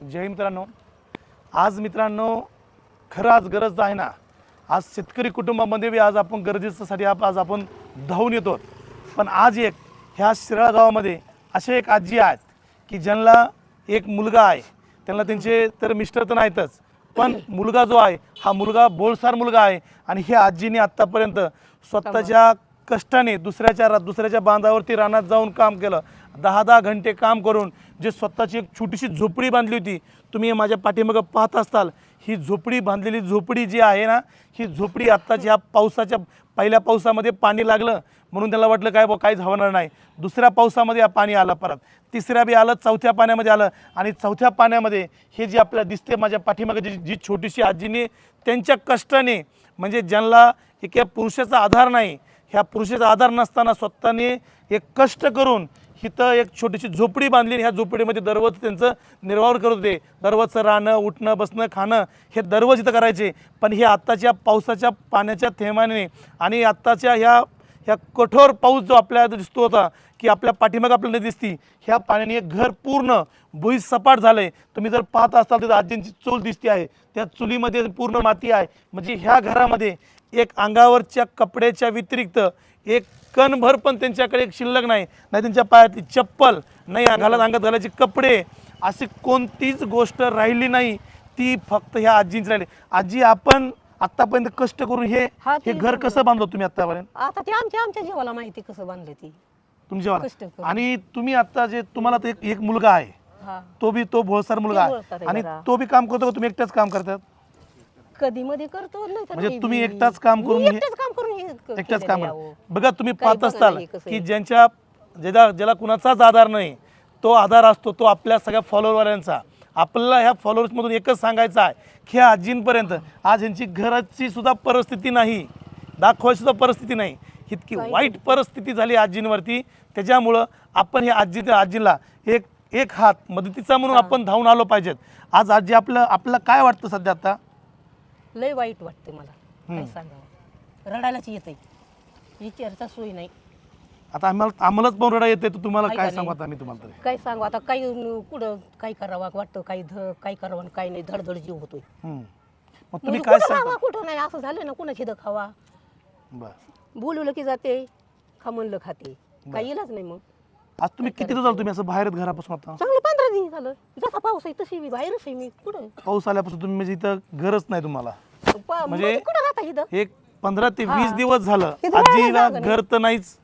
जय मित्रांनो. आज मित्रांनो खरं आज गरज आहे ना आज शेतकरी कुटुंबामध्ये बी आज आपण गरजेच्यासाठी आप- आज आपण धावून येतो. पण आज एक ह्या शिराळा गावामध्ये असे एक आजी आहेत की ज्यांना एक मुलगा आहे. त्यांना त्यांचे तर मिस्टर तर नाहीतच पण मुलगा जो आहे हा मुलगा बोलसार मुलगा आहे आणि ह्या आजीने आत्तापर्यंत स्वतःच्या कष्टाने दुसऱ्याच्या रा- दुसऱ्याच्या बांधावरती रानात जाऊन काम केलं. दहा दहा घंटे काम करून जे स्वतःची एक छोटीशी झोपडी बांधली होती तुम्ही माझ्या पाठीमागं पाहत असताल. ही झोपडी बांधलेली झोपडी जी आहे ना ही झोपडी आत्ताच ह्या पावसाच्या पहिल्या पावसामध्ये पाणी लागलं. म्हणून त्याला वाटलं काय बा काहीच होणार नाही. दुसऱ्या पावसामध्ये पाणी आलं परत. तिसऱ्या बी आलं चौथ्या पाण्यामध्ये आलं. आणि चौथ्या पाण्यामध्ये हे जे आपल्याला दिसते माझ्या पाठीमागे जी जी छोटीशी आजीने त्यांच्या कष्टाने म्हणजे ज्यांना एक पुरुषाचा आधार नाही ह्या पुरुषाचा आधार नसताना स्वतःने एक कष्ट करून इथं एक छोटीशी झोपडी बांधली ह्या झोपडीमध्ये दररोज त्यांचं निर्वाह करत होते. दररोजचं राहणं उठणं बसणं खाणं हे दररोज इथं करायचे. पण हे आत्ताच्या पावसाच्या पाण्याच्या थेंबाने आणि आत्ताच्या ह्या ह्या कठोर पाऊस जो आपल्याला दिसतो होता की आपल्या पाठीमागं आपल्याला दिसती ह्या पाण्याने एक घर पूर्ण भुई सपाट झालं आहे तुम्ही जर पाहत असाल तर आजींची चूल दिसते आहे. त्या चुलीमध्ये पूर्ण माती आहे. म्हणजे ह्या घरामध्ये एक अंगावरच्या कपड्याच्या व्यतिरिक्त एक कणभर पण त्यांच्याकडे एक शिल्लक नाही. नाही त्यांच्या पायातली चप्पल नाही अंगाला अंगात घालायचे कपडे अशी कोणतीच गोष्ट राहिली नाही. ती फक्त ह्या आजींची राहिली. आजी आपण आतापर्यंत कष्ट करून हे हा, हे ते घर कसं बांधलं तुम्ही आतापर्यंत आता ते आमच्या आमच्या जीवाला माहिती कसं बांधले ती. तुमच्या कष्ट करून. आणि तुम्ही आता जे तुम्हाला तर एक एक मुलगा आहे. हा. तो बी तो भोळसार मुलगा तो भोळसार आहे आहे आणि जरा. तो बी काम करतो का? तुम्ही एकटाच काम करतात? कधी मध्ये करतो नाही तर म्हणजे नाही तुम्ही बी. एकटाच काम करून मी हे- एकटाच काम करून हे क- एकटाच केलेलं काम आहे करतात अहो. बघा तुम्ही काही पाहत बघा असताल नाही कसं की आहे. ज्यांच्या ज्याला ज्याला कुणाचाच आधार नाही तो आधार असतो तो आपल्या सगळ्या फॉलोअरवाल्यांचा आपल्याला ह्या फॉलोअर्समधून एकच सांगायचं आहे की ह्या आजींपर्यंत आज यांची घराची सुद्धा परिस्थिती नाही दाखवायची सुद्धा परिस्थिती नाही. इतकी वाईट परिस्थिती झाली आजींवरती त्याच्यामुळं आपण हे आजी आजीला एक एक हात मदतीचा म्हणून आपण धावून आलो पाहिजेत. आज आजी आपलं आपल्याला काय वाटतं सध्या आता? लय वाईट वाटते मला. काय सांगावं? रडायलाच येते विचारचा सोय नाही. आता आम्हाला आम्हालाच पण रडा येते तर तुम्हाला काय सांगू? आता आम्ही तुम्हाला तरी? काय सांगू? आता काही न- कुठं काय करावं वाटतं काही ध काय करावं आणि काही नाही. धडधड जीव होतोय. हम्म. मग तुम्ही म्हणजे काय कुठं राहावं, कुठं नाही. असं झालं ना कुणाची द खावा? बरं. बोलवलं की जाते खा म्हणलं खाते. काही इलाज नाही मग. आज तुम्ही किती दिवस झालं तुम्ही असं बाहेरच घरापासून आता? चांगलं पंधरा दिवस झालं. जसा पाऊस आहे तशी मी बाहेरच आहे मी. कुठं? पाऊस आल्यापासून तुम्ही म्हणजे इथं घरच नाही तुम्हाला. प- म्हणजे- मग कुठं राहता इथं? एक पंधरा ते. वीस दिवस झालं. आजीला जागा घर तर नाहीच.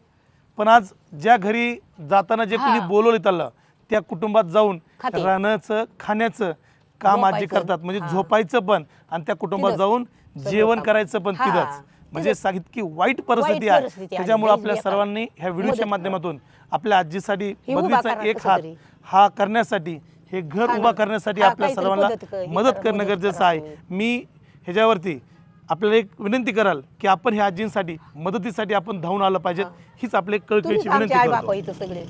पण आज ज्या घरी जाताना जे हा. कुणी बोलवलं त्याला त्या कुटुंबात जाऊन खाते. राहण्याचं खाण्याचं काम आजी झोपायचं. करतात म्हणजे हा. झोपायचं पण आणि त्या कुटुंबात तिथंच. जाऊन जेवण काम. करायचं पण हा. तिथंच म्हणजे तिथंच. सा- इतकी वाईट परिस्थिती आहे परिस्थिती आहे. त्याच्यामुळे लईच आपल्या बेकार. सर्वांनी ह्या व्हिडिओच्या मदत माध्यमातून आपल्या आजीसाठी हे उभा करा एक कसं हात तरी. हा करण्यासाठी हे घर हा उभा. करण्यासाठी हा, आपल्या काहीतरी सर्वांना मदत कर- हे मदत करा, करणं मदत गरजेचं करा आहे. मी ह्याच्यावरती आपल्याला एक विनंती कराल की आपण ह्या आजींसाठी मदतीसाठी आपण धावून आलं पाहिजे हीच आपली तुम्हीच कळकळीची आई विनंती बापा करतो. इथं सगळे.